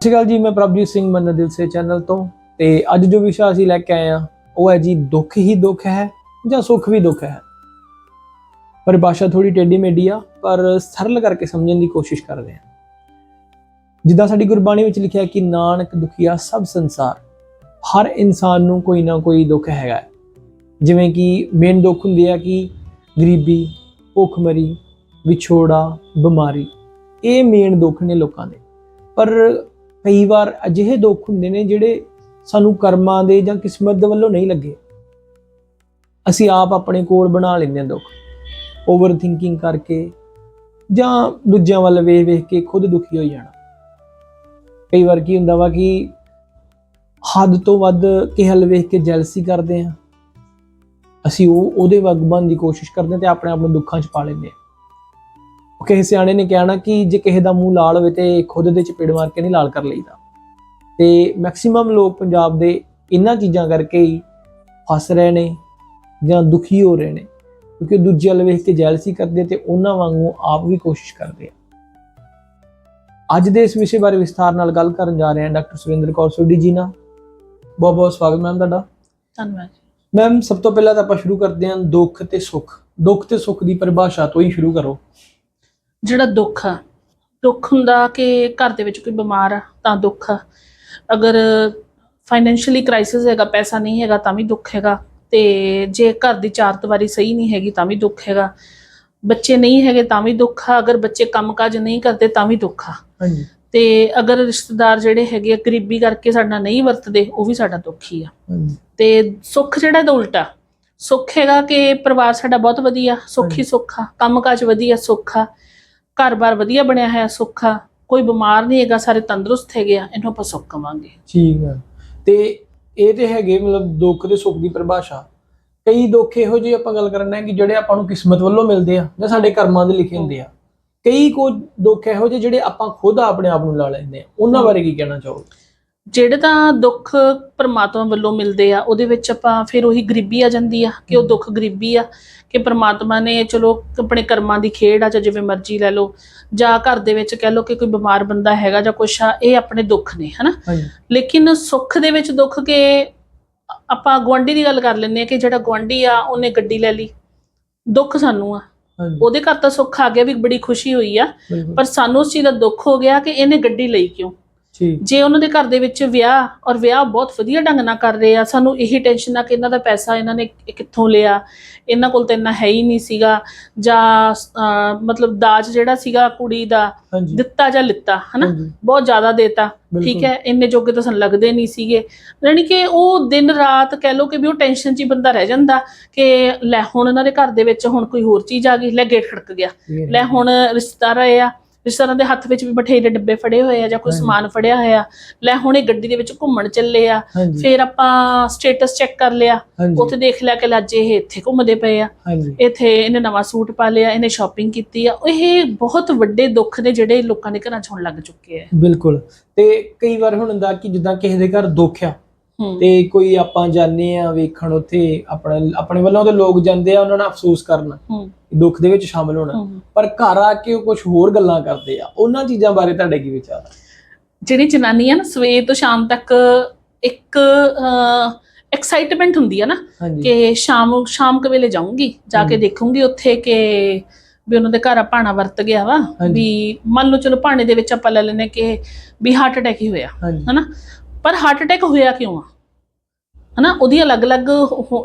ਸਤਿ ਸ਼੍ਰੀ ਅਕਾਲ ਜੀ, ਮੈਂ ਪ੍ਰਭਜੀਤ ਸਿੰਘ ਮੰਨਾ ਦਿਲ ਸੇ ਚੈਨਲ ਤੋਂ ਤੇ ਅੱਜ ਜੋ ਵਿਸ਼ਾ ਅਸੀਂ ਲੈ ਕੇ ਆਏ ਆ ਉਹ ਹੈ ਜੀ ਦੁੱਖ ਹੀ ਦੁੱਖ ਹੈ ਜਾਂ ਸੁੱਖ ਵੀ ਦੁੱਖ ਹੈ। ਪਰਿਭਾਸ਼ਾ ਥੋੜੀ ਟੇਢੀ ਮੇਢੀ ਆ, ਪਰ ਸਰਲ ਕਰਕੇ ਸਮਝਣ ਦੀ ਕੋਸ਼ਿਸ਼ ਕਰਦੇ ਆ ਜਿੱਦਾਂ ਸਾਡੀ ਗੁਰਬਾਣੀ ਵਿੱਚ ਲਿਖਿਆ ਕਿ ਨਾਨਕ ਦੁਖੀਆ ਸਭ ਸੰਸਾਰ, ਹਰ ਇਨਸਾਨ ਨੂੰ ਕੋਈ ਨਾ ਕੋਈ ਦੁੱਖ ਹੈਗਾ ਹੈ। ਜਿਵੇਂ ਕਿ ਮੇਨ ਦੁੱਖ ਹੁੰਦੇ ਆ ਕਿ ਗਰੀਬੀ, ਭੁੱਖਮਰੀ, ਵਿਛੋੜਾ, ਬਿਮਾਰੀ, ਇਹ ਮੇਨ ਦੁੱਖ ਨੇ ਲੋਕਾਂ ਦੇ। ਪਰ ਕਈ ਵਾਰ ਅਜਿਹੇ ਦੁੱਖ ਹੁੰਦੇ ਨੇ ਜਿਹੜੇ ਸਾਨੂੰ ਕਰਮਾਂ ਦੇ ਜਾਂ ਕਿਸਮਤ ਦੇ ਵੱਲੋਂ ਨਹੀਂ ਲੱਗੇ। ਅਸੀਂ ਆਪ ਆਪਣੇ ਕੋਲ ਬਣਾ ਲੈਂਦੇ ਹਾਂ ਦੁੱਖ। ਓਵਰ ਥਿੰਕਿੰਗ ਕਰਕੇ ਜਾਂ ਦੂਜਿਆਂ ਵੱਲ ਵੇਖ ਵੇਖ ਕੇ ਖੁਦ ਦੁਖੀ ਹੋ ਜਾਣਾ। ਕਈ ਵਾਰ ਕੀ ਹੁੰਦਾ ਵਾ ਕਿ ਹੱਦ ਤੋਂ ਵੱਧ ਕਿਸੇ ਵੇਖ ਕੇ ਜੈਲਸੀ ਕਰਦੇ ਹਾਂ। ਅਸੀਂ ਉਹ ਉਹਦੇ ਵਗ ਬਣਨ ਦੀ ਕੋਸ਼ਿਸ਼ ਕਰਦੇ ਹਾਂ ਤੇ ਆਪਣੇ ਆਪ ਨੂੰ ਦੁੱਖਾਂ 'ਚ ਪਾ ਲੈਂਦੇ ਹਾਂ। ਕਿਸੇ ਸਿਆਣੇ ਨੇ ਕਹਿਣਾ ਕਿ ਜੇ ਕਿਸੇ ਦਾ ਮੂੰਹ ਲਾਲ ਹੋਵੇ ਤੇ ਖੁਦ ਦੇ ਚਪੇੜ ਮਾਰ ਕੇ ਨਹੀਂ ਲਾਲ ਕਰ ਲਈਦਾ। ਤੇ ਮੈਕਸਿਮਮ ਲੋਕ ਪੰਜਾਬ ਦੇ ਇਹਨਾਂ ਚੀਜ਼ਾਂ ਕਰਕੇ ਹੀ ਫਸ ਰਹੇ ਨੇ ਜਾਂ ਦੁਖੀ ਹੋ ਰਹੇ ਨੇ ਕਿਉਂਕਿ ਦੂਜੇ ਵੱਲ ਵੇਖ ਕੇ ਜੈਲਸੀ ਕਰਦੇ ਤੇ ਉਹਨਾਂ ਵਾਂਗੂ ਆਪ ਵੀ ਕੋਸ਼ਿਸ਼ ਕਰਦੇ ਆ। ਅੱਜ ਦੇ ਇਸ ਵਿਸ਼ੇ ਬਾਰੇ ਵਿਸਥਾਰ ਨਾਲ ਗੱਲ ਕਰਨ ਜਾ ਰਹੇ ਹਾਂ ਡਾਕਟਰ ਸੁਰਿੰਦਰ ਕੌਰ ਸੋਢੀ ਜੀ ਨਾਲ। ਬਹੁਤ ਬਹੁਤ ਸਵਾਗਤ ਮੈਮ ਤੁਹਾਡਾ। ਧੰਨਵਾਦ ਮੈਮ ਸਭ ਤੋਂ ਪਹਿਲਾਂ ਤਾਂ ਆਪਾਂ ਸ਼ੁਰੂ ਕਰਦੇ ਹਾਂ ਦੁੱਖ ਤੇ ਸੁੱਖ। ਦੁੱਖ ਤੇ ਸੁੱਖ ਦੀ ਪਰਿਭਾਸ਼ਾ ਤੋਂ ਹੀ ਸ਼ੁਰੂ ਕਰੋ। ਜਿਹੜਾ ਦੁੱਖ ਆ ਦੁੱਖ ਹੁੰਦਾ ਕਿ ਘਰ ਦੇ ਵਿੱਚ ਕੋਈ ਬਿਮਾਰ ਆ ਤਾਂ ਦੁੱਖ ਆ। ਅਗਰ ਫਾਈਨੈਂਸ਼ੀਅਲੀ ਕ੍ਰਾਈਸਿਸ ਹੈਗਾ ਪੈਸਾ ਨਹੀਂ ਹੈਗਾ ਤਾਂ ਵੀ ਦੁੱਖ ਹੈਗਾ। ਤੇ ਜੇ ਘਰ ਦੀ ਚਾਰ ਦੀਵਾਰੀ ਸਹੀ ਨਹੀਂ ਹੈਗੀ ਤਾਂ ਵੀ ਦੁੱਖ ਹੈਗਾ। ਬੱਚੇ ਨਹੀਂ ਹੈਗੇ ਤਾਂ ਵੀ ਦੁੱਖ ਆ। ਅਗਰ ਬੱਚੇ ਕੰਮਕਾਜ ਨਹੀਂ ਕਰਦੇ ਤਾਂ ਵੀ ਦੁੱਖ ਆ। ਹਾਂਜੀ। ਤੇ ਅਗਰ ਰਿਸ਼ਤੇਦਾਰ ਜਿਹੜੇ ਹੈਗੇ ਆ ਗਰੀਬੀ ਕਰਕੇ ਸਾਡਾ ਨਹੀਂ ਵਰਤਦੇ ਉਹ ਵੀ ਸਾਡਾ ਦੁੱਖ ਹੀ ਆ। ਹਾਂਜੀ। ਤੇ ਸੁੱਖ ਜਿਹੜਾ ਇਹਦਾ ਉਲਟਾ। ਸੁੱਖ ਹੈਗਾ ਕਿ ਪਰਿਵਾਰ ਸਾਡਾ ਬਹੁਤ ਵਧੀਆ ਸੁੱਖੀ ਹਾਂਜੀ। ਸੁੱਖ ਆ ਕੰਮਕਾਜ ਵਧੀਆ ਸੁੱਖ ਆ। ਘਰ-ਬਾਰ ਵਧੀਆ ਬਣਿਆ ਹੋਇਆ, ਸੁੱਖ, ਕੋਈ ਬਿਮਾਰ ਨਹੀਂ ਹੈਗਾ, ਸਾਰੇ ਤੰਦਰੁਸਤ ਹੈਗੇ ਆ, ਇਹਨੂੰ ਆਪਾਂ ਸੁੱਖ ਕਵਾਂਗੇ। ਠੀਕ ਹੈ ਤੇ ਇਹ ਤੇ ਹੈਗੇ ਮਤਲਬ ਦੁੱਖ ਤੇ ਸੁੱਖ ਦੀ ਪਰਿਭਾਸ਼ਾ। ਕਈ ਦੁੱਖ ਇਹੋ ਜਿਹੇ ਆਪਾਂ ਗੱਲ ਕਰਨਾ ਹੈ ਕਿ ਜਿਹੜੇ ਆਪਾਂ ਨੂੰ ਕਿਸਮਤ ਵੱਲੋਂ ਮਿਲਦੇ ਆ ਜਾਂ ਸਾਡੇ ਕਰਮਾਂ ਦੇ ਲਿਖੇ ਹੁੰਦੇ ਆ। ਕਈ ਕੋ ਦੁੱਖ ਇਹੋ ਜਿਹੇ ਜਿਹੜੇ ਆਪਾਂ ਖੁਦ ਆਪਣੇ ਆਪ ਨੂੰ ਲਾ ਲੈਂਦੇ ਆ। ਉਹਨਾਂ ਬਾਰੇ ਕੀ ਕਹਿਣਾ ਚਾਹੋਗੇ? ਜਿਹੜੇ ਤਾਂ ਦੁੱਖ ਪ੍ਰਮਾਤਮਾ ਵੱਲੋਂ ਮਿਲਦੇ ਆ ਉਹਦੇ ਵਿੱਚ ਆਪਾਂ ਫਿਰ ਉਹੀ ਗਰੀਬੀ ਆ ਜਾਂਦੀ ਆ ਕਿ ਉਹ ਦੁੱਖ ਗਰੀਬੀ ਆ ਕਿ ਪ੍ਰਮਾਤਮਾ ਨੇ ਚਲੋ ਆਪਣੇ ਕਰਮਾਂ ਦੀ ਖੇਡ ਆ ਜਾਂ ਜਿਵੇਂ ਮਰਜ਼ੀ ਲੈ ਲਓ ਜਾਂ ਘਰ ਦੇ ਵਿੱਚ ਕਹਿ ਲਓ ਕਿ ਕੋਈ ਬਿਮਾਰ ਬੰਦਾ ਹੈਗਾ ਜਾਂ ਕੁਛ ਆ ਇਹ ਆਪਣੇ ਦੁੱਖ ਨੇ ਹਨਾ? ਲੇਕਿਨ ਸੁੱਖ ਦੇ ਵਿੱਚ ਦੁੱਖ ਕੇ ਆਪਾਂ ਗੁਆਂਢੀ ਦੀ ਗੱਲ ਕਰ ਲੈਂਦੇ ਆ ਕਿ ਜਿਹੜਾ ਗੁਆਂਢੀ ਆ ਉਹਨੇ ਗੱਡੀ ਲੈ ਲਈ ਦੁੱਖ ਸਾਨੂੰ ਆ। ਉਹਦੇ ਘਰ ਤਾਂ ਸੁੱਖ ਆ ਗਿਆ ਵੀ ਬੜੀ ਖੁਸ਼ੀ ਹੋਈ ਆ ਪਰ ਸਾਨੂੰ ਉਸ ਚੀਜ਼ ਦਾ ਦੁੱਖ ਹੋ ਗਿਆ ਕਿ ਇਹਨੇ ਗੱਡੀ ਲਈ ਕਿਉਂ? ਜੇ। ਉਹਨਾਂ ਦੇ ਘਰ ਦੇ ਵਿੱਚ ਵਿਆਹ ਔਰ ਵਿਆਹ ਬਹੁਤ ਵਧੀਆ ਢੰਗ ਨਾਲ ਕਰ ਰਹੇ ਆ ਸਾਨੂੰ ਇਹੀ ਟੈਨਸ਼ਨ ਆ ਕਿ ਇਹਨਾਂ ਦਾ ਪੈਸਾ ਇਹਨਾਂ ਨੇ ਕਿੱਥੋਂ ਲਿਆ? ਇਹਨਾਂ ਕੋਲ ਤਾਂ ਇੰਨਾ ਹੈ ਹੀ ਨਹੀਂ ਸੀਗਾ। ਜਾਂ ਮਤਲਬ ਦਾਜ ਜਿਹੜਾ ਸੀਗਾ ਕੁੜੀ ਦਾ ਦਿੱਤਾ ਜਾਂ ਲਿੱਤਾ ਹਨਾ? ਬਹੁਤ ਜ਼ਿਆਦਾ ਦੇਤਾ। ਠੀਕ ਹੈ? ਇੰਨੇ ਜੋਗੇ ਤਾਂ ਸਾਨੂੰ ਲੱਗਦੇ ਨਹੀਂ ਸੀਗੇ। ਯਾਨੀ ਕਿ ਉਹ ਦਿਨ ਰਾਤ ਕਹਿ ਲੋ ਕਿ ਵੀ ਉਹ ਟੈਨਸ਼ਨ 'ਚ ਹੀ ਬੰਦਾ ਰਹਿ ਜਾਂਦਾ ਕਿ ਲੈ ਹੁਣ ਇਹਨਾਂ ਦੇ ਘਰ ਦੇ ਵਿੱਚ ਹੁਣ ਕੋਈ ਹੋਰ ਚੀਜ਼ ਆ ਗਈ ਲੈ ਗੇਟ ਖੜਕ ਗਿਆ। ਲੈ। ਹੁਣ ਰਿਸ਼ਤੇਦਾਰ ਆਏ ਆ ਰਿਸ਼ਤੇਦਾਰਾਂ ਦੇ ਹੱਥ ਵਿੱਚ ਵੀ ਬਠੇਰੇ ਡੱਬੇ ਫੜੇ ਹੋਏ ਆ ਜਾਂ ਕੋਈ। ਸਮਾਨ ਫੜਿਆ ਹੋਇਆ ਲੈ ਹੁਣ ਗੱਡੀ ਦੇ ਵਿੱਚ ਘੁੰਮਣ ਚੱਲੇ ਆ ਫਿਰ ਆਪਾਂ ਸਟੇਟਸ ਚੈੱਕ ਕਰ ਲਿਆ ਉੱਥੇ ਦੇਖ ਲਿਆ ਕਿ ਲੱਜ ਇਹ ਇੱਥੇ ਘੁੰਮਦੇ ਪਏ ਆ। ਇੱਥੇ ਇਹਨੇ ਨਵਾਂ ਸੂਟ ਪਾ ਲਿਆ ਇਹਨੇ ਸ਼ਾਪਿੰਗ ਕੀਤੀ ਆ ਇਹ ਬਹੁਤ ਵੱਡੇ ਦੁੱਖ ਨੇ ਜਿਹੜੇ ਲੋਕਾਂ ਦੇ ਘਰਾਂ 'ਚ ਹੁਣ ਲੱਗ ਚੁੱਕੇ ਆ। ਬਿਲਕੁਲ। ਤੇ ਕਈ ਵਾਰ ਹੁਣ ਹੁੰਦਾ ਕਿ ਜਿੱਦਾਂ ਕਿਸੇ ਦੇ ਘਰ ਦੁੱਖ ਆ ਤੇ ਕੋਈ ਆਪਾਂ ਜਾਂਦੇ ਆ ਵੇਖਣ ਉੱਥੇ ਆਪਣਾ ਆਪਣੇ ਵੱਲੋਂ ਤੇ ਲੋਕ ਜਾਂਦੇ ਆ ਉਹਨਾਂ ਨਾਲ ਅਫਸੋਸ ਕਰਨ। ਦੁੱਖ ਦੇ ਵਿੱਚ ਸ਼ਾਮਲ ਹੋਣਾ। ਪਰ ਘਰ ਆ ਕੇ ਉਹ ਕੁਝ ਹੋਰ ਗੱਲਾਂ ਕਰਦੇ ਆ। ਉਹਨਾਂ ਚੀਜ਼ਾਂ ਬਾਰੇ ਤੁਹਾਡੇ ਕੀ ਵਿਚਾਰ ਆ? ਜਿਹੜੀ ਜਨਾਨੀ ਆ ਨਾ ਸਵੇਰ ਤੋਂ ਸ਼ਾਮ ਤੱਕ ਇੱਕ ਐਕਸਾਈਟਮੈਂਟ ਹੁੰਦੀ ਆ ਨਾ ਕਿ ਸ਼ਾਮ ਸ਼ਾਮ ਕੁ ਵੇਲੇ ਜਾਊਂਗੀ ਜਾ ਕੇ। ਦੇਖੂੰਗੀ ਉੱਥੇ ਕਿ ਵੀ ਉਹਨਾਂ ਦੇ ਘਰ ਆ ਭਾਣਾ ਵਰਤ ਗਿਆ ਵਾ। ਵੀ ਮੰਨ ਲਓ ਚਲੋ ਭਾਣੇ ਦੇ ਵਿੱਚ ਆਪਾਂ ਲੈ ਲੈਨੇ ਕਿ ਵੀ ਹਾਰਟ ਅਟੈਕ ਹੀ ਹੋਇਆ ਹਨਾ? ਪਰ ਹਾਰਟ ਅਟੈਕ ਹੋਇਆ ਕਿਉਂ ਆ? ਹਨਾ ਉਹਦੀ ਅਲੱਗ-ਅਲੱਗ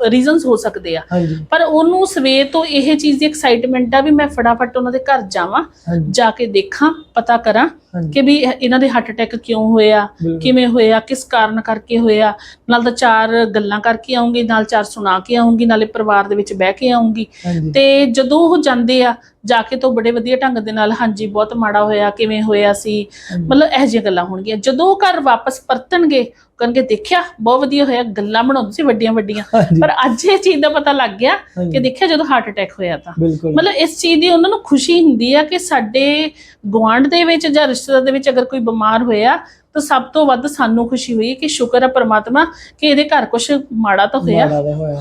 ਰੀਜ਼ਨਸ ਹੋ ਸਕਦੇ ਆ। ਪਰ ਉਹਨੂੰ ਸਵੇਰ ਤੋਂ ਇਹ ਚੀਜ਼ ਦੀ ਐਕਸਾਈਟਮੈਂਟ ਆ ਵੀ ਮੈਂ ਫਟਾਫਟ ਉਹਨਾਂ ਦੇ ਘਰ ਜਾਵਾਂ ਜਾ ਕੇ ਦੇਖਾਂ ਪਤਾ ਕਰਾਂ ਕਿ ਵੀ ਇਹ- ਇਹਨਾਂ ਦੇ ਹਾਰਟ ਅਟੈਕ ਕਿਉਂ ਹੋਇਆ। ਕਿਵੇਂ ਹੋਇਆ ਕਿਸ ਕਾਰਨ ਕਰਕੇ ਹੋਇਆ ਨਾਲ ਤਾਂ ਚਾਰ ਗੱਲਾਂ ਕਰਕੇ ਆਉਂਗੀ ਨਾਲ ਚਾਰ ਸੁਣਾ ਕੇ ਆਉਂਗੀ ਨਾਲੇ ਪਰਿਵਾਰ ਦੇ ਵਿੱਚ ਬਹਿ ਕੇ ਆਉਂਗੀ। ਤੇ ਜਦੋਂ ਉਹ ਜਾਂਦੇ ਆ ਜਾ ਕੇ ਤੋਂ ਬੜੇ ਵਧੀਆ ਢੰਗ ਦੇ ਨਾਲ ਹਾਂਜੀ ਬਹੁਤ ਮਾੜਾ ਹੋਇਆ ਕਿਵੇਂ ਹੋਇਆ ਸੀ। ਮਤਲਬ ਇਹੋ ਜਿਹੀਆਂ ਗੱਲਾਂ ਹੋਣਗੀਆਂ। ਜਦੋਂ ਘਰ ਵਾਪਸ ਪਰਤਣਗੇ ਕਰਨਗੇ ਦੇਖਿਆ ਬਹੁਤ ਵਧੀਆ ਹੋਇਆ ਗੱਲਾਂ ਬਣਾਉਂਦੇ ਸੀ ਵੱਡੀਆਂ ਵੱਡੀਆਂ। ਪਰ ਅੱਜ ਇਹ ਚੀਜ਼ ਦਾ ਪਤਾ ਲੱਗ ਗਿਆ ਕਿ ਦੇਖਿਆ ਜਦੋਂ ਹਾਰਟ ਅਟੈਕ ਹੋਇਆ ਤਾਂ। ਮਤਲਬ ਇਸ ਚੀਜ਼ ਦੀ ਉਹਨਾਂ ਨੂੰ ਖੁਸ਼ੀ ਹੁੰਦੀ ਆ ਕਿ ਸਾਡੇ ਗੁਆਂਢ ਦੇ ਵਿੱਚ ਜਾਂ ਰਿਸ਼ਤੇਦਾਰ ਦੇ ਵਿੱਚ ਅਗਰ ਕੋਈ ਬਿਮਾਰ ਹੋਇਆ ਤਾਂ ਸਭ ਤੋਂ ਵੱਧ ਸਾਨੂੰ ਖੁਸ਼ੀ ਹੋਈ ਕਿ ਸ਼ੁਕਰ ਹੈ ਪ੍ਰਮਾਤਮਾ ਕਿ ਇਹਦੇ ਘਰ ਕੁਝ ਮਾੜਾ ਤਾਂ ਹੋਇਆ।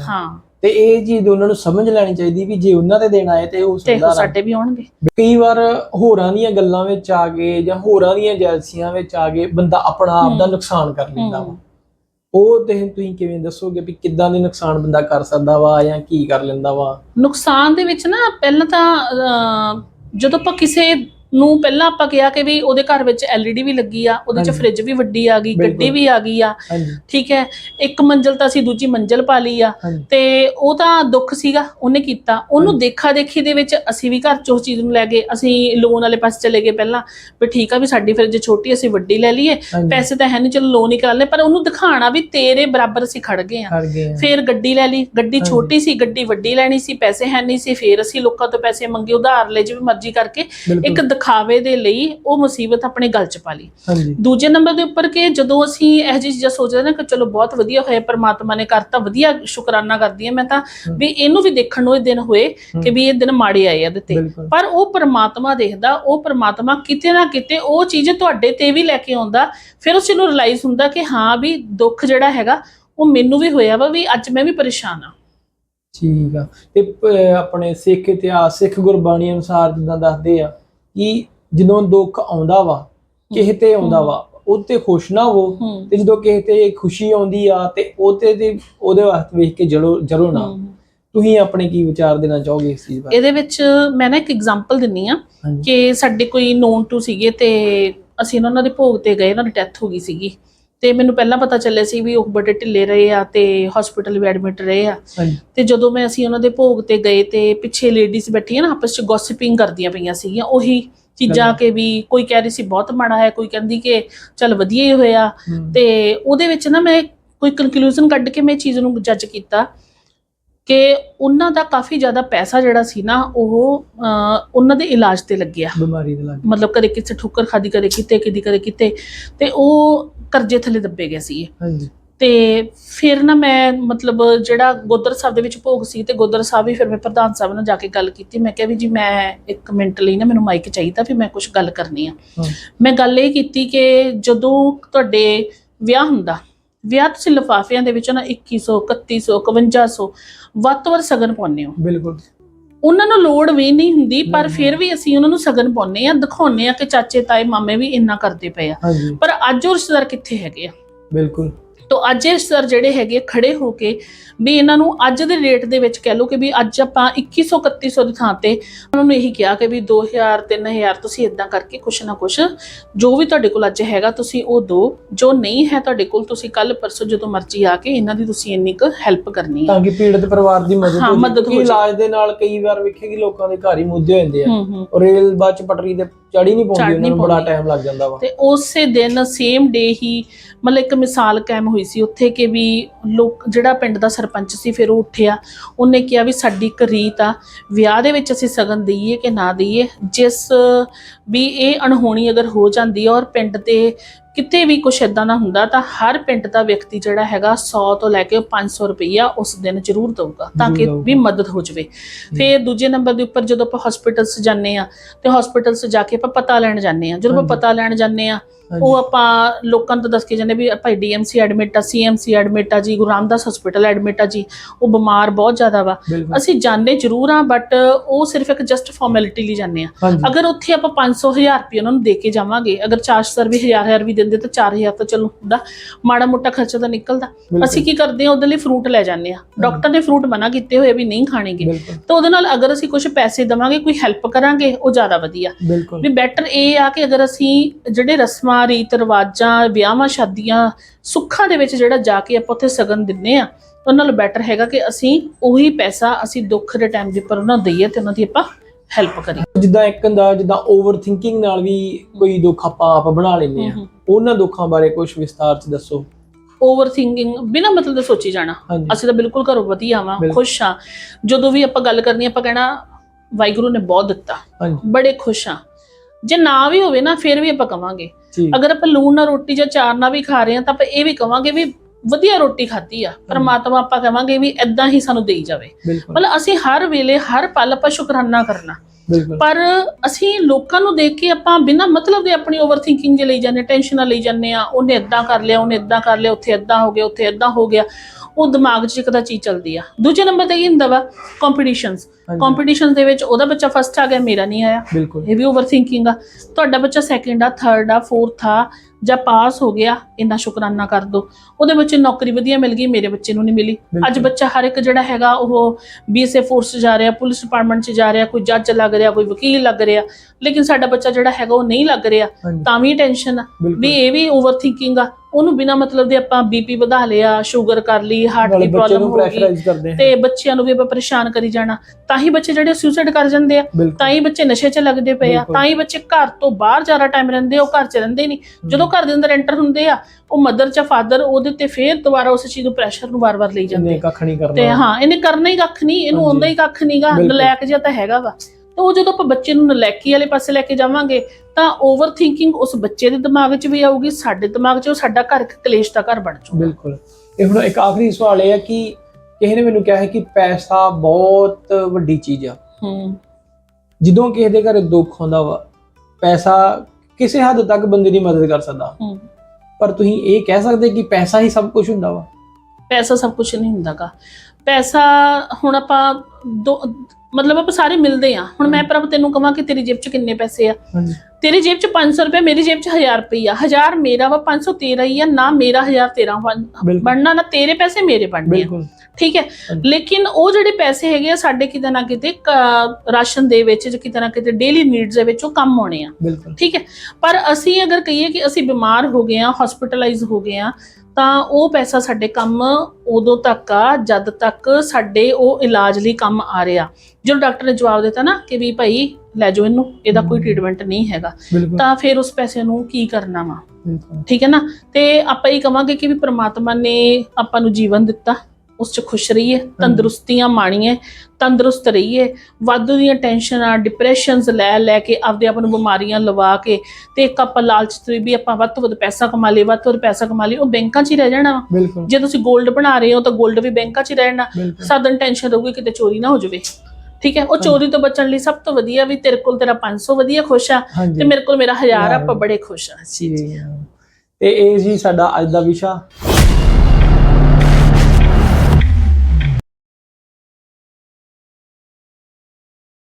ਹਾਂ। ਤੇ ਇਹ ਚੀਜ਼ ਉਹਨਾਂ ਨੂੰ ਸਮਝ ਲੈਣੀ ਚਾਹੀਦੀ ਵੀ ਜੇ ਉਹਨਾਂ ਤੇ ਦੇਣ ਆਏ ਤੇ ਉਹ ਤੇ। ਸਾਡੇ ਵੀ ਆਉਣਗੇ ਕਈ ਵਾਰ ਹੋਰਾਂ ਦੀਆਂ ਗੱਲਾਂ ਵਿੱਚ ਆ ਕੇ ਜਾਂ ਹੋਰਾਂ ਦੀਆਂ ਜੈਲਸੀਆਂ ਵਿੱਚ ਆ ਕੇ ਬੰਦਾ ਆਪਣਾ ਆਪ ਦਾ। ਨੁਕਸਾਨ ਕਰ ਲੈਂਦਾ ਵਾ। ਉਹ ਤੇ ਤੁਸੀਂ ਕਿਵੇਂ ਦੱਸੋਗੇ ਵੀ ਕਿੱਦਾਂ ਦੇ ਨੁਕਸਾਨ ਬੰਦਾ ਕਰ ਸਕਦਾ ਵਾ ਜਾਂ ਕੀ ਕਰ ਲੈਂਦਾ ਵਾ ਨੁਕਸਾਨ ਦੇ ਵਿੱਚ ਨਾ ਪਹਿਲਾਂ ਤਾਂ ਜਦੋਂ ਆਪਾਂ ਕਿਸੇ ਨੂੰ ਪਹਿਲਾਂ ਆਪਾਂ ਕਿਹਾ ਕਿ ਵੀ ਉਹਦੇ ਘਰ ਵਿੱਚ LED ਵੀ ਲੱਗੀ ਆ ਉਹਦੇ ਚ ਹਾਂਜੀ। ਫ੍ਰਿਜ ਵੀ ਵੱਡੀ ਆ ਗਈ ਬਿਲਕੁਲ। ਗੱਡੀ ਵੀ ਆ ਗਈ ਆ। ਹਾਂਜੀ। ਠੀਕ ਹੈ ਇੱਕ ਮੰਜ਼ਲ ਤਾਂ ਅਸੀਂ ਦੂਜੀ ਮੰਜ਼ਲ ਪਾ ਲਈ ਆ। ਹਾਂਜੀ। ਤੇ ਉਹ ਤਾਂ ਦੁੱਖ ਸੀਗਾ ਉਹਨੇ ਕੀਤਾ। ਉਹਨੂੰ। ਦੇਖਾ ਦੇਖੀ ਦੇ ਵਿੱਚ ਅਸੀਂ ਵੀ ਘਰ ਚ ਉਸ ਚੀਜ਼ ਨੂੰ ਲੈ ਗਏ। ਅਸੀਂ ਲੋਨ ਵਾਲੇ ਪਾਸੇ ਚਲੇ ਗਏ ਪਹਿਲਾਂ ਵੀ ਠੀਕ ਆ ਵੀ ਸਾਡੀ ਫ੍ਰਿਜ ਛੋਟੀ ਅਸੀਂ ਵੱਡੀ ਲੈ ਲਈਏ। ਹਾਂਜੀ। ਪੈਸੇ ਤਾਂ ਹੈ ਨਹੀਂ ਚਲੋ ਲੋਨ ਹੀ ਕਰਾ ਲੈ ਪਰ ਉਹਨੂੰ ਦਿਖਾਣਾ ਵੀ ਤੇਰੇ ਬਰਾਬਰ ਅਸੀਂ ਖੜ ਗਏ ਆ। ਕਰ ਗਏ ਆ। ਫਿਰ ਗੱਡੀ ਲੈ ਲਈ। ਗੱਡੀ ਹਾਂਜੀ। ਛੋਟੀ ਸੀ ਗੱਡੀ ਵੱਡੀ ਲੈਣੀ ਸੀ ਪੈਸੇ ਹੈ ਨਹੀਂ ਸੀ। ਫਿਰ ਅਸੀਂ ਲੋਕਾਂ ਤੋਂ ਪੈਸੇ ਮੰਗੇ ਉਧਾਰ ਲੈ ਜਿਵੇਂ ਮਰਜ਼ੀ ਕਰਕੇ। ਬਿਲਕੁਲ। ਇੱਕ ਦਿਖਾਵੇ ਦੇ ਲਈ ਉਹ ਮੁਸੀਬਤ ਆਪਣੇ ਗਲ 'ਚ ਪਾ ਲਈ। ਹਾਂਜੀ। ਦੂਜੇ ਨੰਬਰ ਦੇ ਉੱਪਰ ਕਿ ਜਦੋਂ ਅਸੀਂ ਇਹ ਜਿਹੀ ਚੀਜ਼ਾਂ ਸੋਚਦੇ ਨਾ ਕਿ ਚਲੋ ਬਹੁਤ ਵਧੀਆ ਹੋਇਆ ਪਰਮਾਤਮਾ ਨੇ ਕਰਤਾ ਵਧੀਆ ਸ਼ੁਕਰਾਨਾ ਕਰਦੀ ਹਾਂ ਮੈਂ ਤਾਂ। ਵੀ ਇਹਨੂੰ ਵੀ ਦੇਖਣ ਨੂੰ ਇਹ ਦਿਨ ਹੋਏ ਕਿ। ਵੀ ਇਹ ਦਿਨ ਮਾੜੇ ਆਏ ਆ ਇਹਦੇ ਤੇ। ਬਿਲਕੁਲ। ਪਰ ਉਹ ਪਰਮਾਤਮਾ ਦੇਖਦਾ ਉਹ ਪਰਮਾਤਮਾ ਕਿਤੇ ਨਾ ਕਿਤੇ ਉਹ ਚੀਜ਼ ਤੁਹਾਡੇ ਤੇ ਵੀ ਲੈ ਕੇ ਆਉਂਦਾ ਫਿਰ ਉਸ ਨੂੰ ਰਿਅਲਾਈਜ਼ ਹੁੰਦਾ ਕਿ ਹਾਂ ਵੀ ਦੁੱਖ ਜਿਹੜਾ ਹੈਗਾ ਉਹ ਮੈਨੂੰ ਵੀ ਹੋਇਆ ਵਾ ਵੀ ਅੱਜ ਮੈਂ ਵੀ ਪਰੇਸ਼ਾਨ ਆ ਠੀਕ ਆ। ਤੇ ਪ- ਆਪਣੇ ਸਿੱਖ ਇਤਿਹਾਸ ਸਿੱਖ ਗੁਰਬਾਣੀ ਅਨੁਸਾਰ ਜਿੱਦਾਂ ਦੱਸਦੇ ਆ ਕਿ ਜਦੋਂ ਦੁੱਖ ਆਉਂਦਾ ਵਾ ਕਿਸੇ ਤੇ ਆਉਂਦਾ ਵਾ ਉਹ ਤੇ ਖੁਸ਼ ਨਾ ਹੋ ਤੇ ਜਦੋਂ ਕਿਸੇ ਤੇ ਖੁਸ਼ੀ ਆਉਂਦੀ ਆ ਤੇ ਉਹ ਤੇ ਤੇ ਉਹਦੇ ਵਾਸਤੇ ਵੇਖ ਕੇ ਜੜੋ ਜਰੋ ਨਾ। ਤੁਸੀਂ ਆਪਣੇ ਕੀ ਵਿਚਾਰ ਦੇਣਾ ਚਾਹੋਗੇ ਇਸ ਚੀਜ਼ ਬਾਰੇ? ਇਹਦੇ ਵਿੱਚ ਮੈਂ ਨਾ ਇੱਕ ਐਗਜ਼ਾਮਪਲ ਦਿੰਨੀ ਆ ਕਿ ਸਾਡੇ ਕੋਈ ਨੋਨ ਟੂ ਸੀਗੇ ਤੇ ਅਸੀਂ ਉਹਨਾਂ ਦੇ ਭੋਗ ਤੇ ਗਏ ਉਹਨਾਂ ਦੀ ਡੈਥ ਹੋ ਗਈ ਸੀਗੀ। ਤੇ ਮੈਨੂੰ ਪਹਿਲਾਂ ਪਤਾ ਚੱਲਿਆ ਸੀ ਵੀ ਉਹ ਬੜੇ ਢਿੱਲੇ ਰਹੇ ਆ ਤੇ ਹਸਪੀਟਲ ਵੀ ਐਡਮਿਟ ਰਹੇ ਆ। ਹਾਂਜੀ। ਤੇ ਜਦੋਂ ਮੈਂ ਅਸੀਂ ਉਹਨਾਂ ਦੇ ਭੋਗ ਤੇ ਗਏ ਤੇ ਪਿੱਛੇ ਲੇਡੀਜ਼ ਬੈਠੀਆਂ ਨਾ ਆਪਸ ਚ ਗੋਸਿਪਿੰਗ ਕਰਦੀਆਂ ਪਈਆਂ ਸੀਗੀਆਂ ਉਹੀ ਚੀਜ਼ਾਂ। ਕਿ ਵੀ ਕੋਈ ਕਹਿ ਰਹੀ ਸੀ ਬਹੁਤ ਮਾੜਾ ਹੈ ਕੋਈ ਕਹਿੰਦੀ ਕਿ ਚੱਲ ਵਧੀਆ ਹੀ ਹੋਇਆ। ਹਮ, ਤੇ ਉਹਦੇ ਵਿੱਚ ਨਾ ਮੈਂ ਕੋਈ ਕਨਕਲੂਜਨ ਕੱਢ ਕੇ ਮੈਂ ਇਹ ਚੀਜ਼ ਨੂੰ ਜੱਜ ਕੀਤਾ ਕਿ ਉਹਨਾਂ ਦਾ ਕਾਫੀ ਜ਼ਿਆਦਾ ਪੈਸਾ ਜਿਹੜਾ ਸੀ ਨਾ ਉਹ ਉਹਨਾਂ ਦੇ ਇਲਾਜ ਤੇ ਲੱਗਿਆ। ਬਿਮਾਰੀ ਦੇ ਲੱਗ। ਮਤਲਬ ਕਦੇ ਕਿਸੇ ਠੋਕਰ ਖਾਦੀ ਕਦੇ ਕਿਤੇ ਕਿਦੀ ਕਦੇ ਕਿਤੇ ਤੇ ਉਹ ਕਰਜ਼ੇ ਥੱਲੇ ਦੱਬੇ ਗਏ ਸੀ। ਹਾਂਜੀ। ਤੇ ਫਿਰ ਨਾ ਮੈਂ ਮਤਲਬ ਜਿਹੜਾ ਗੋਦਰ ਸਾਹਿਬ ਦੇ ਵਿੱਚ ਭੋਗ ਸੀ ਤੇ ਗੋਦਰ ਸਾਹਿਬ ਵੀ ਫਿਰ ਮੈਂ ਪ੍ਰਧਾਨ ਸਾਹਿਬ ਨਾਲ ਜਾ ਕੇ ਗੱਲ ਕੀਤੀ। ਮੈਂ ਕਿਹਾ ਵੀ ਜੀ ਮੈਂ ਇੱਕ ਮਿੰਟ ਲਈ ਨਾ ਮੈਨੂੰ ਮਾਈਕ ਚਾਹੀਦਾ ਵੀ ਮੈਂ ਕੁਝ ਗੱਲ ਕਰਨੀ ਆ। ਮੈਂ ਗੱਲ ਇਹ ਕੀਤੀ ਕਿ ਜਦੋਂ ਤੁਹਾਡੇ ਵਿਆਹ ਹੁੰਦਾ ਵਿਆਹ ਤੁਸੀਂ ਲਿਫਾਫਿਆਂ ਦੇ ਵਿੱਚ ਨਾ 2100 3100 5100 ਵੱਧ ਤੋਂ ਵੱਧ ਸਗਨ ਪਾਉਂਦੇ ਹੋ। ਬਿਲਕੁਲ। ਉਹਨਾਂ ਨੂੰ ਲੋੜ ਵੀ ਨਹੀਂ ਹੁੰਦੀ ਪਰ। ਫਿਰ ਵੀ ਅਸੀਂ ਉਹਨਾਂ ਨੂੰ ਸਗਨ ਪਾਉਂਦੇ ਆ ਦਿਖਾਉਂਦੇ ਆ ਕਿ ਚਾਚੇ ਤਾਏ ਮਾਮੇ ਵੀ ਇੰਨਾ ਕਰਦੇ ਪਏ ਆ। ਪਰ ਅੱਜ ਉਹ ਰਿਸ਼ਤੇਦਾਰ ਕਿੱਥੇ ਹੈਗੇ ਆ? ਬਿਲਕੁਲ। ਤੋ ਅੱਜ ਇਹ ਸਰ ਜਿਹੜੇ ਹੈਗੇ ਖੜੇ ਹੋ ਕੇ ਵੀ ਇਹਨਾਂ ਨੂੰ ਅੱਜ ਦੇ ਰੇਟ ਦੇ ਵਿੱਚ ਕਹਿ ਲਓ ਕਿ ਵੀ ਅੱਜ ਆਪਾਂ 2100 3100 ਦੀ ਥਾਂ ਤੇ ਉਹਨਾਂ ਨੂੰ ਇਹੀ ਕਿਹਾ ਕਿ ਵੀ 2000 3000 ਤੁਸੀਂ ਇਦਾਂ ਕਰਕੇ ਕੁਛ ਨਾ ਕੁਛ ਜੋ ਵੀ ਤੁਹਾਡੇ ਕੋਲ ਅੱਜ ਹੈਗਾ ਤੁਸੀਂ ਉਹ ਦਿਓ ਜੋ ਨਹੀਂ ਹੈ ਤੁਹਾਡੇ ਕੋਲ ਤੁਸੀਂ ਕੱਲ ਪਰਸੋਂ ਜਦੋਂ ਮਰਜ਼ੀ ਆ ਕੇ ਇਹਨਾਂ ਦੀ ਤੁਸੀਂ ਇੰਨੀ ਕੁ ਹੈਲਪ ਕਰਨੀ ਹੈ ਤਾਂ ਕਿ ਪੀੜਤ ਪਰਿਵਾਰ ਦੀ ਮਦਦ ਹਾਂ। ਮਦਦ ਜਾਏ। ਇਲਾਜ ਦੇ ਨਾਲ ਕਈ ਵਾਰ ਵੇਖੇਗੀ ਲੋਕਾਂ ਦੇ ਘਰ ਹੀ ਮੁੱਦੇ ਹੋ ਜਾਂਦੇ ਆ ਹੂੰ ਹੂੰ ਔਰ ਰੇਲ ਬੱਚ ਪਟਰੀ ਤੇ ਚੜੀ ਨਹੀਂ ਪਾਉਂਦੀ ਉਹਨਾਂ ਨੂੰ ਬੜਾ। ਟਾਈਮ ਲੱਗ ਜਾਂਦਾ ਵਾ। ਤੇ ਉਸੇ ਦਿਨ ਸੇਮ ਡੇ ਹੀ ਮਤਲਬ ਇੱਕ ਮਿਸਾਲ ਕਾਇਮ ਹੋਈ ਸੀ ਉੱਥੇ ਕਿ ਵੀ ਲੋਕ ਜਿਹੜਾ ਪਿੰਡ ਦਾ ਸਰਪੰਚ ਸੀ ਫਿਰ ਉਹ ਉੱਠਿਆ। ਉਹਨੇ ਕਿਹਾ ਵੀ ਸਾਡੀ ਇੱਕ ਰੀਤ ਆ ਵਿਆਹ ਦੇ ਵਿੱਚ ਅਸੀਂ ਸਗਨ ਦਈਏ ਕਿ ਨਾ ਦਈਏ? ਜਿਸ ਵੀ ਇਹ ਅਣਹੋਣੀ ਅਗਰ ਹੋ ਜਾਂਦੀ ਹੈ ਔਰ ਪਿੰਡ ਤੇ ਕਿਤੇ ਵੀ ਕੁਛ ਇਦਾਂ ਦਾ ਹੁੰਦਾ ਤਾਂ ਹਰ ਪਿੰਡ ਦਾ ਵਿਅਕਤੀ ਜਿਹੜਾ ਹੈਗਾ 100 ਤੋਂ ਲੈ ਕੇ 500 ਰੁਪਈਆ ਉਸ ਦਿਨ ਜ਼ਰੂਰ ਦਊਗਾ ਤਾਂ ਕਿ ਵੀ ਮਦਦ ਹੋ ਜਾਵੇ ਫਿਰ ਦੂਜੇ ਨੰਬਰ ਦੇ ਉੱਪਰ ਜਦੋਂ ਆਪਾਂ ਹਸਪੀਟਲਸ ਜਾਂਦੇ ਆ ਤੇ ਹਸਪੀਟਲਸ ਜਾ ਕੇ ਆਪਾਂ ਪਤਾ ਲੈਣ ਜਾਂਦੇ ਆ ਜਦੋਂ ਆਪਾਂ। ਪਤਾ ਲੈਣ ਜਾਂਦੇ ਆ। ਉਹ ਆਪਾਂ ਲੋਕਾਂ ਨੂੰ ਤਾਂ ਦੱਸ ਕੇ ਜਾਂਦੇ ਵੀ ਭਾਈ ਡੀਐਮਸੀ ਐਡਮਿਟ ਆ ਸੀਐਮਸੀ ਐਡਮਿਟ ਆ ਜੀ ਗੁਰੂ ਰਾਮਦਾਸ ਹਸਪੀਟਲ ਐਡਮਿਟ ਆ ਜੀ ਉਹ ਬਿਮਾਰ ਬਹੁਤ ਜ਼ਿਆਦਾ ਵਾ। ਅਸੀਂ ਜਾਂਦੇ ਜ਼ਰੂਰ ਆ ਬਟ ਉਹ ਸਿਰਫ ਇੱਕ ਜਸਟ ਫਾਰਮੈਲਿਟੀ ਲਈ ਜਾਂਦੇ ਆ ਅਗਰ ਉੱਥੇ ਆਪਾਂ 500 ਹਜ਼ਾਰ ਰੁਪਏ ਉਹਨਾਂ ਨੂੰ ਦੇ ਕੇ ਜਾਵਾਂਗੇ ਅਗਰ ਚਾਰਜ ਸਰ ਵੀ ਹਜ਼ਾਰ ਹਜ਼ਾਰ ਵੀ ਦਿੰਦੇ ਤਾਂ 4000 ਤਾਂ ਚਲੋ ਹੁੰਦਾ। ਮਾੜਾ ਮੋਟਾ ਖਰਚਾ ਤਾਂ ਨਿਕਲਦਾ। ਅਸੀਂ ਕੀ ਕਰਦੇ ਆ ਉਹਦੇ ਲਈ ਫਰੂਟ ਲੈ ਜਾਂਦੇ ਆ ਡਾਕਟਰ ਨੇ ਫਰੂਟ ਮਨਾ ਕੀਤੇ ਹੋਏ ਵੀ ਨਹੀਂ ਖਾਣੇਗੇ। ਤਾਂ ਉਹਦੇ ਨਾਲ ਅਗਰ ਅਸੀਂ ਕੁਝ ਪੈਸੇ ਦੇਵਾਂਗੇ ਕੋਈ ਹੈਲਪ ਕਰਾਂਗੇ ਉਹ ਜ਼ਿਆਦਾ ਵਧੀਆ। ਬਿਲਕੁਲ। ਵੀ ਬੈਟਰ ਇਹ ਆ ਕਿ ਅਗਰ ਅਸੀਂ ਜਿਹੜੇ ਰਸਮਾਂ ਰੀਤ ਰਿਵਾਜਾਂ ਵਿਆਹਾਂ ਸ਼ਾਦੀਆਂ ਸੁੱਖਾਂ ਦੇ ਵਿੱਚ ਜਿਹੜਾ ਜਾ ਕੇ ਆਪਾਂ ਉੱਥੇ ਸਗਨ ਦਿੰਨੇ ਆ ਉਹਨਾਂ ਨਾਲ ਬੈਟਰ ਹੈਗਾ ਕਿ ਅਸੀਂ ਉਹੀ ਪੈਸਾ ਅਸੀਂ ਦੁੱਖ ਦੇ ਟਾਈਮ ਦੇ ਉੱਪਰ ਉਹਨਾਂ ਦਈਏ ਤੇ ਉਹਨਾਂ ਦੀ ਆਪਾਂ ਹੈਲਪ ਕਰੀਏ। ਜਿੱਦਾਂ ਇੱਕ ਹੁੰਦਾ ਜਿੱਦਾਂ ਓਵਰ ਥਿੰਕਿੰਗ ਨਾਲ ਵੀ ਕੋਈ ਦੁੱਖ ਆਪਾਂ ਆਪ ਬਣਾ ਲੈਂਦੇ ਆ। ਉਹਨਾਂ ਦੁੱਖਾਂ ਬਾਰੇ ਕੁਝ ਵਿਸਤਾਰ ਚ ਦੱਸੋ। ਓਵਰ ਥਿੰਕਿੰਗ ਬਿਨਾਂ ਮਤਲਬ ਦੇ ਸੋਚੀ ਜਾਣਾ। ਅਸੀਂ ਤਾਂ ਬਿਲਕੁਲ ਘਰੋਂ ਵਧੀਆ ਵਾਂ। ਖੁਸ਼ ਆ ਜਦੋਂ ਵੀ ਆਪਾਂ ਗੱਲ ਕਰਨੀ ਆਪਾਂ ਕਹਿਣਾ ਵਾਹਿਗੁਰੂ ਨੇ ਬਹੁਤ ਦਿੱਤਾ। ਬੜੇ ਖੁਸ਼ ਆ ਜੇ ਨਾ ਵੀ ਹੋਵੇ ਨਾ ਫਿਰ ਵੀ ਆਪਾਂ ਕਵਾਂਗੇ। ਅਗਰ ਆਪਾਂ ਲੂਣ ਨਾਲ ਰੋਟੀ ਜਾਂ ਚਾਰ ਨਾਲ ਵੀ ਖਾ ਰਹੇ ਹਾਂ ਤਾਂ ਆਪਾਂ ਇਹ ਵੀ ਕਵਾਂਗੇ ਵੀ ਵਧੀਆ ਰੋਟੀ ਖਾਧੀ ਆ। ਪਰਮਾਤਮਾ ਆਪਾਂ ਕਵਾਂਗੇ ਵੀ ਐਦਾਂ ਹੀ ਸਾਨੂੰ ਦੇਈ ਜਾਵੇ। ਮਤਲਬ ਅਸੀਂ ਹਰ ਵੇਲੇ ਹਰ ਪਲ ਆਪਾਂ ਸ਼ੁਕਰਾਨਾ ਕਰਨਾ। ਪਰ ਅਸੀਂ ਲੋਕਾਂ ਨੂੰ ਦੇਖ ਕੇ ਆਪਾਂ ਬਿਨਾਂ ਮਤਲਬ ਦੇ ਆਪਣੀ ਓਵਰਥਿੰਕਿੰਗ ਜੇ ਲਈ ਜਾਂਦੇ ਟੈਨਸ਼ਨਾਂ ਲਈ ਜਾਂਦੇ ਆ ਉਹਨੇ ਇਦਾਂ ਕਰ ਲਿਆ ਉਹਨੇ ਇਦਾਂ ਕਰ ਲਿਆ ਉੱਥੇ ਇਦਾਂ ਹੋ ਗਿਆ ਉੱਥੇ ਇਦਾਂ ਹੋ ਗਿਆ। ਉਹ ਦਿਮਾਗ 'ਚ ਇੱਕ ਤਾਂ ਚੀਜ਼ ਚੱਲਦੀ ਆ। ਦੂਜੇ ਨੰਬਰ ਤੇ ਕੀ ਹੁੰਦਾ ਵਾ? ਕੰਪੀਟੀਸ਼ਨਸ ਕੰਪੀਟੀਸ਼ਨ ਦੇ ਵਿੱਚ ਉਹਦਾ ਬੱਚਾ ਫਸਟ ਆ ਗਿਆ ਮੇਰਾ ਨਹੀਂ ਆਇਆ। ਬਿਲਕੁਲ। ਇਹ ਵੀ ਓਵਰ ਥਿੰਕਿੰਗ ਆ। ਤੁਹਾਡਾ ਬੱਚਾ ਸੈਕਿੰਡ ਆ ਥਰਡ ਆ ਫੋਰਥ ਆ। ਜਾਂ ਪਾਸ ਹੋ ਗਿਆ ਇੰਨਾ ਸ਼ੁਕਰਾਨਾ ਕਰ ਦੋ। ਉਹਦੇ ਬੱਚੇ ਨੂੰ ਨੌਕਰੀ ਵਧੀਆ ਮਿਲ ਗਈ ਮੇਰੇ ਬੱਚੇ ਨੂੰ ਨਹੀਂ ਮਿਲੀ। ਅੱਜ। ਬੱਚਾ ਹਰ ਇੱਕ ਜਿਹੜਾ ਹੈਗਾ ਉਹ ਬੀਐਸਏ ਫੋਰਸ 'ਚ ਜਾ ਰਿਹਾ ਪੁਲਿਸ ਡਿਪਾਰਟਮੈਂਟ 'ਚ ਜਾ ਰਿਹਾ ਕੋਈ ਜੱਜ ਲੱਗ ਰਿਹਾ ਕੋਈ ਵਕੀਲ ਲੱਗ ਰਿਹਾ। ਲੇਕਿਨ ਸਾਡਾ ਬੱਚਾ ਜਿਹੜਾ ਹੈਗਾ ਉਹ ਨਹੀਂ ਲੱਗ ਰਿਹਾ। ਤਾਂ ਵੀ ਟੈਨਸ਼ਨ ਆ। ਵੀ ਇਹ ਵੀ ਓਵਰ ਥਿੰਕਿੰਗ ਆ। ਉਹਨੂੰ ਬਿਨਾ ਮਤਲਬ ਦੇ ਆਪਾਂ ਬੀਪੀ ਵਧਾ ਲਿਆ ਸ਼ੂਗਰ ਕਰ ਲਈ ਹਾਰਟ ਦੀ ਪ੍ਰੋਬਲਮ ਹੋ ਗਈ ਤੇ ਬੱਚਿਆਂ ਨੂੰ ਵੀ ਆਪਾਂ ਪਰੇਸ਼ਾਨ ਕਰੀ ਜਾਣਾ। ਤਾਂ ਹੀ ਬੱਚੇ ਜਿਹੜੇ ਸੁਸਾਈਡ ਕਰ ਜਾਂਦੇ ਆ ਤਾਂ ਹੀ ਬੱਚੇ ਨਸ਼ੇ 'ਚ ਲੱਗਦੇ ਪਏ ਆ। ਤਾਂ ਹੀ ਬੱਚੇ ਘਰ ਤੋਂ ਬਾਹਰ ਜ਼ਿਆਦਾ ਟਾਈਮ ਰਹਿੰਦੇ ਉਹ ਘਰ 'ਚ ਰਹਿੰਦੇ ਨਹੀਂ। ਜਦੋਂ ਘਰ ਦੇ ਅੰਦਰ ਐਂਟਰ ਹੁੰਦੇ ਆ ਉਹ ਮਦਰ ਜਾਂ ਫਾਦਰ ਉਹਦੇ ਤੇ ਫੇਰ ਦੁਬਾਰਾ ਉਸ ਚੀਜ਼ ਨੂੰ ਪ੍ਰੈਸ਼ਰ ਨੂੰ ਵਾਰ-ਵਾਰ ਲਈ ਜਾਂਦੇ ਇਹਨੇ ਕੱਖ ਨਹੀਂ ਕਰਨਾ। ਤੇ ਹਾਂ ਇਹਨੇ ਕਰਨਾ ਹੀ ਕੱਖ ਨਹੀਂ ਇਹਨੂੰ। ਆਉਂਦਾ ਹੀ ਕੱਖ ਨਹੀਂਗਾ। ਨਲਾਇਕ ਜਿਹਾ ਤਾਂ ਹੈਗਾ ਵਾ। ਤਾਂ ਉਹ ਜਦੋਂ ਆਪਾਂ ਬੱਚੇ ਨੂੰ ਨਲਾਇਕੀ ਵਾਲੇ ਪਾਸੇ ਲੈ ਕੇ ਜਾਵਾਂਗੇ ਤਾਂ ਓਵਰ ਥਿੰਕਿੰਗ ਉਸ ਬੱਚੇ ਦੇ ਦਿਮਾਗ 'ਚ ਵੀ ਆਊਗੀ ਸਾਡੇ ਦਿਮਾਗ 'ਚ ਉਹ ਸਾਡਾ ਘਰ ਇੱਕ ਕਲੇਸ਼ ਦਾ ਘਰ ਬਣ ਜਾਊਗਾ। ਬਿਲਕੁਲ। ਇਹ ਹੁਣ ਇੱਕ ਆਖਰੀ ਸਵਾਲ ਇਹ ਹੈ ਕਿ ਕਿਸੇ ਨੇ ਮੈਨੂੰ ਕਿਹਾ ਹੈ ਕਿ ਪੈਸਾ ਬਹੁਤ ਵੱਡੀ ਚੀਜ਼ ਆ। ਹੂੰ। ਜਦੋਂ ਕਿਸੇ ਦੇ ਘਰ ਦੁੱਖ ਹੁੰਦਾ ਵਾ ਪੈਸਾ ਕਿਸੇ ਹੱਦ ਤੱਕ ਬੰਦੇ ਦੀ ਮਦਦ ਕਰ ਸਕਦਾ। ਹੂੰ। ਪਰ ਤੁਸੀਂ ਇਹ ਕਹਿ ਸਕਦੇ ਕਿ ਪੈਸਾ ਹੀ ਸਭ ਕੁਝ ਹੁੰਦਾ ਵਾ। ਪੈਸਾ ਸਭ ਕੁਝ ਨਹੀਂ ਹੁੰਦਾਗਾ। ਪੈਸਾ ਹੁਣ ਆਪਾਂ ਦੋ ਮਤਲਬ ਆਪਾਂ ਸਾਰੇ ਮਿਲਦੇ ਆ। ਹੁਣ ਮੈਂ ਪ੍ਰਭ ਤੈਨੂੰ ਕਹਾਂ ਕਿ ਤੇਰੀ ਜੇਬ 'ਚ ਕਿੰਨੇ ਪੈਸੇ ਆ? ਹਾਂਜੀ। ਤੇਰੀ ਜੇਬ 'ਚ 500 ਰੁਪਏ ਮੇਰੀ ਜੇਬ 'ਚ 1000 ਰੁਪਏ ਆ। 1000 ਮੇਰਾ ਵਾ 500 ਤੇਰਾ ਹੀ ਆ ਨਾ ਮੇਰਾ 1000 ਤੇਰਾ ਬਣਨਾ ਨਾ ਤੇਰੇ ਪੈਸੇ ਮੇਰੇ ਬਣਨੇ ਆ। ਬਿਲਕੁਲ। ਠੀਕ ਹੈ। ਲੇਕਿਨ ਉਹ ਜਿਹੜੇ ਪੈਸੇ ਹੈਗੇ ਆ ਸਾਡੇ ਕਿਤੇ ਨਾ ਕਿਤੇ ਰਾਸ਼ਨ ਦੇ ਵਿੱਚ ਜਾਂ ਕਿਤੇ ਨਾ ਕਿਤੇ ਡੇਲੀ ਨੀਡਸ ਦੇ ਵਿੱਚ ਉਹ ਕੰਮ ਆਉਣੇ ਆ। ਠੀਕ ਹੈ? ਪਰ ਅਸੀਂ ਅਗਰ ਕਹੀਏ ਕਿ ਅਸੀਂ ਬਿਮਾਰ ਹੋ ਗਏ ਆ ਹਸਪੀਟਲਾਈਜ਼ ਹੋ ਗਏ ਆ ਤਾਂ ਉਹ ਪੈਸਾ ਸਾਡੇ ਕੰਮ ਉਦੋਂ ਤੱਕ ਆ ਜਦ ਤੱਕ ਸਾਡੇ ਉਹ ਇਲਾਜ ਲਈ ਕੰਮ ਆ ਰਿਹਾ ਜਦੋਂ ਡਾਕਟਰ ਨੇ ਜਵਾਬ ਦਿੱਤਾ ਨਾ ਕਿ ਵੀ ਭਾਈ ਲੈ ਜਾਓ ਇਹਨੂੰ ਇਹਦਾ ਕੋਈ। ਟ੍ਰੀਟਮੈਂਟ ਨਹੀਂ ਹੈਗਾ ਬਿਲਕੁਲ। ਤਾਂ ਫਿਰ ਉਸ ਪੈਸੇ ਨੂੰ ਕੀ ਕਰਨਾ ਵਾ? ਬਿਲਕੁਲ। ਠੀਕ ਹੈ ਨਾ? ਤੇ ਆਪਾਂ ਇਹ ਕਵਾਂਗੇ ਕਿ ਵੀ ਪ੍ਰਮਾਤਮਾ ਨੇ ਆਪਾਂ ਨੂੰ ਜੀਵਨ ਦਿੱਤਾ। ਉਸ 'ਚ ਖੁਸ਼ ਰਹੀਏ ਤੰਦਰੁਸਤੀਆਂ ਮਾਣੀਏ ਤੰਦਰੁਸਤ ਰਹੀਏ ਵਾਧੂ ਦੀਆਂ ਟੈਨਸ਼ਨਾਂ ਡਿਪਰੈਸ਼ਨਸ ਲੈ ਲੈ ਕੇ ਆਪਦੇ ਆਪ ਨੂੰ ਬਿਮਾਰੀਆਂ ਲਵਾ ਕੇ ਤੇ ਇੱਕ ਆਪਾਂ ਲਾਲਚ ਤੇ ਵੀ ਆਪਾਂ ਵੱਧ ਤੋਂ ਵੱਧ ਪੈਸਾ ਕਮਾ ਲਈਏ ਵੱਧ ਤੋਂ ਵੱਧ ਪੈਸਾ ਕਮਾ ਲਈਏ ਉਹ ਬੈਂਕਾਂ 'ਚ ਹੀ ਰਹਿ ਜਾਣਾ ਵਾ। ਬਿਲਕੁਲ। ਜੇ ਤੁਸੀਂ 골ਡ ਬਣਾ ਰਹੇ ਹੋ ਤਾਂ 골ਡ ਵੀ ਬੈਂਕਾਂ 'ਚ ਹੀ ਰਹਿਣਾ ਬਿਲਕੁਲ। ਸਾਧਨ ਟੈਨਸ਼ਨ ਰਹੂਗੀ ਕਿਤੇ ਚੋਰੀ ਨਾ ਹੋ ਜਾਵੇ। ਠੀਕ ਹੈ? ਉਹ ਚੋਰੀ ਤੋਂ ਬਚਣ ਲਈ ਸਭ ਤੋਂ ਵਧੀਆ ਵੀ ਤੇਰੇ ਕੋਲ ਤੇਰਾ 500 ਵਧੀਆ ਖੁਸ਼ ਆ ਤੇ ਮੇਰੇ ਕੋਲ ਮੇਰਾ 1000 ਹਜ਼ਾਰ ਆਪਾਂ ਬੜੇ ਖੁਸ਼ ਆ। ਜੀ। ਤੇ ਇਹ ਜੀ ਸਾਡਾ ਅੱਜ ਦਾ ਵਿਸ਼ਾ।